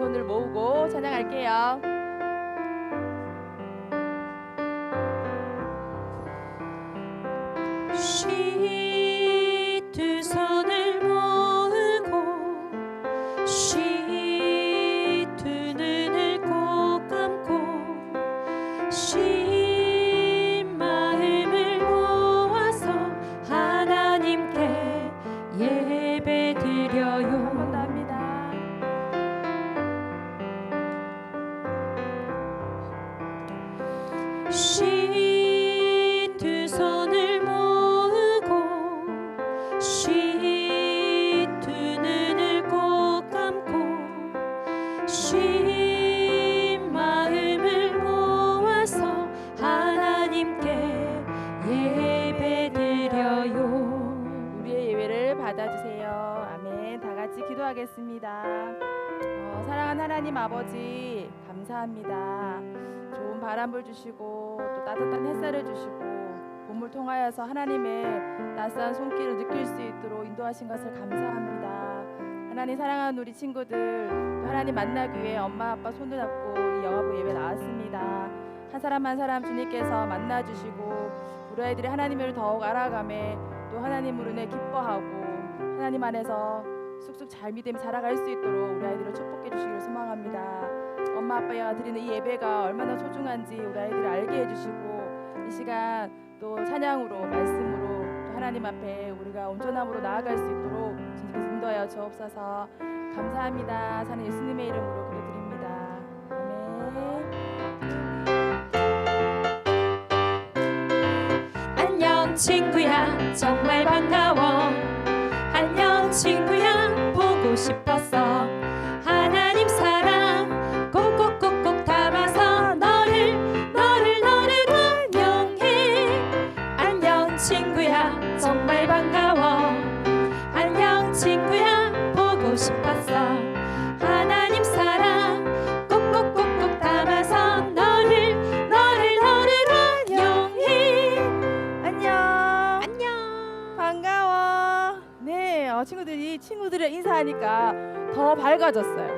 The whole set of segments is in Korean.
손을 모으고 찬양할게요. 아버지 감사합니다. 좋은 바람을 주시고 또 따뜻한 햇살을 주시고 봄을 통하여서 하나님의 따스한 손길을 느낄 수 있도록 인도하신 것을 감사합니다. 하나님 사랑하는 우리 친구들 또 하나님 만나기 위해 엄마 아빠 손을 잡고 이 영화부 예배 나왔습니다. 한 사람 한 사람 주님께서 만나 주시고 우리 아이들이 하나님을 더욱 알아가매 또 하나님으로 내 기뻐하고 하나님 안에서 쑥쑥 잘 믿음이 자라갈 수 있도록 우리 아이들을 축복해 주시기를 소망합니다. 엄마 아빠가 드리는 이 예배가 얼마나 소중한지 우리 아이들을 알게 해주시고 이 시간 또 찬양으로 말씀으로 또 하나님 앞에 우리가 온전함으로 나아갈 수 있도록 주님께서 인도하여 주옵소서 감사합니다. 사는 예수님의 이름으로 기도드립니다. 아멘. 안녕 친구야 정말 반가워 친구 하니까 더 밝아졌어요.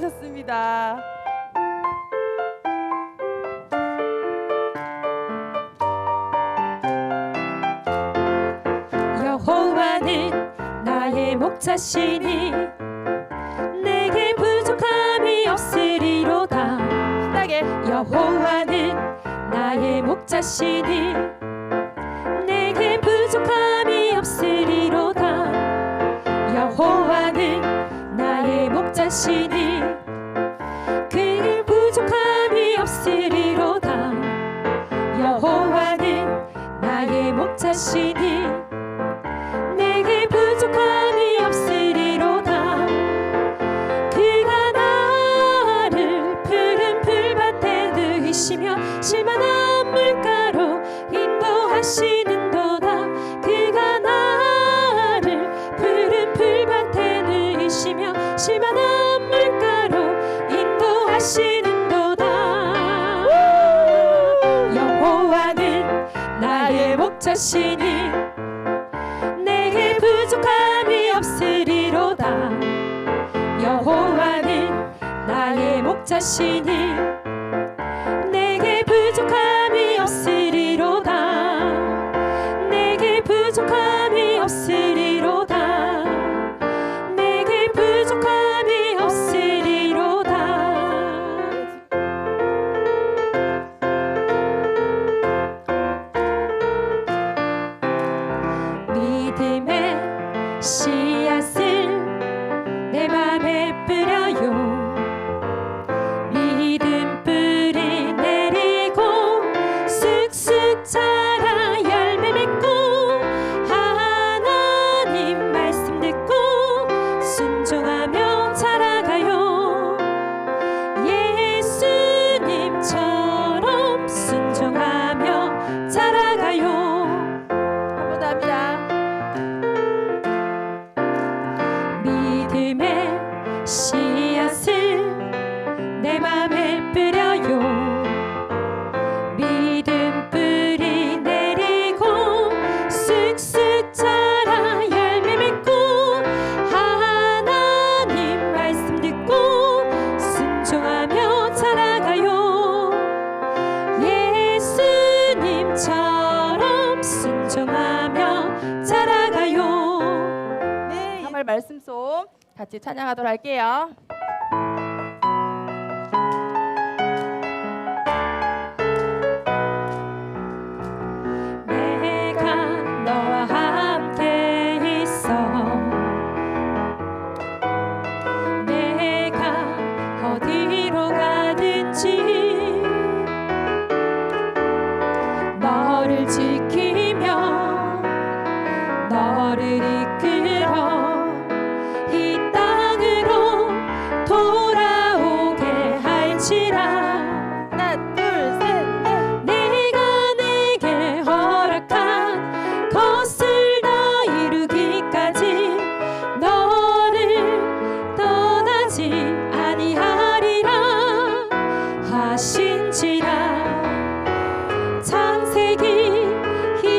잘하셨습니다. 여호와는 나의 목자시니 내게 부족함이 없으리로다 신나게. 여호와는 나의 목자시니 내게 부족함이 없으리로다 여호와는 나의 목자시니 하시니 내게 부족함이 없으리로다. 그가 나를 푸른 풀밭에 누이시며 실만한 물가로 인도하시는도다. 그가 나를 푸른 풀밭에 누이시며 실만한 물가로 인도하시는 자신 하시니 내게 부족함이 없으리로다. 내게 부족함이 없으리로다. 내게 부족함이 없으리로다. 믿음의 시 같이 찬양하도록 할게요.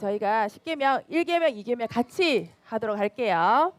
저희가 10개명, 1개명, 2개명 같이 하도록 할게요.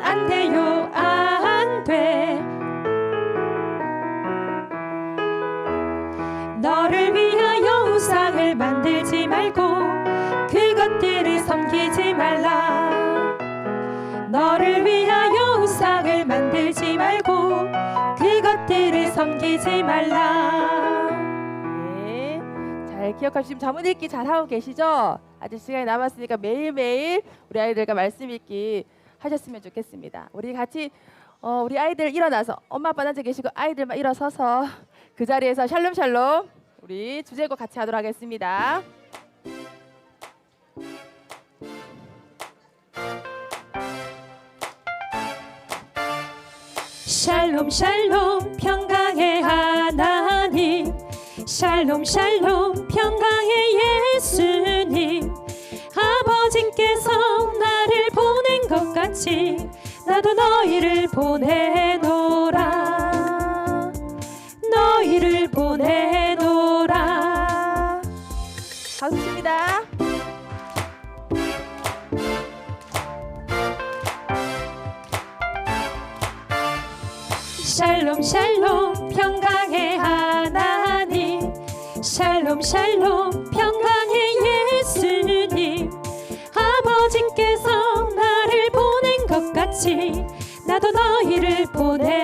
안 돼요. 안 돼. 너를 위하여 우상을 만들지 말고 그것들을 섬기지 말라. 너를 위하여 우상을 만들지 말고 그것들을 섬기지 말라. 네, 잘 기억하시면 자문 읽기 잘하고 계시죠? 아직 시간이 남았으니까 매일매일 우리 아이들과 말씀 읽기 하셨으면 좋겠습니다. 우리 같이 어, 우리 아이들 일어나서 엄마 아빠 앉아 계시고 아이들만 일어서서 그 자리에서 샬롬샬롬 우리 주제곡 같이 하도록 하겠습니다. 샬롬 샬롬 평강의 하나님 샬롬 샬롬 평강의 예수님 아버지께서 같이 나도 너희를 보내노라. 너희를 보내노라. 칩니다. 샬롬 샬롬 평강의 하나님. 샬롬 샬롬 나도 너희를 보내노라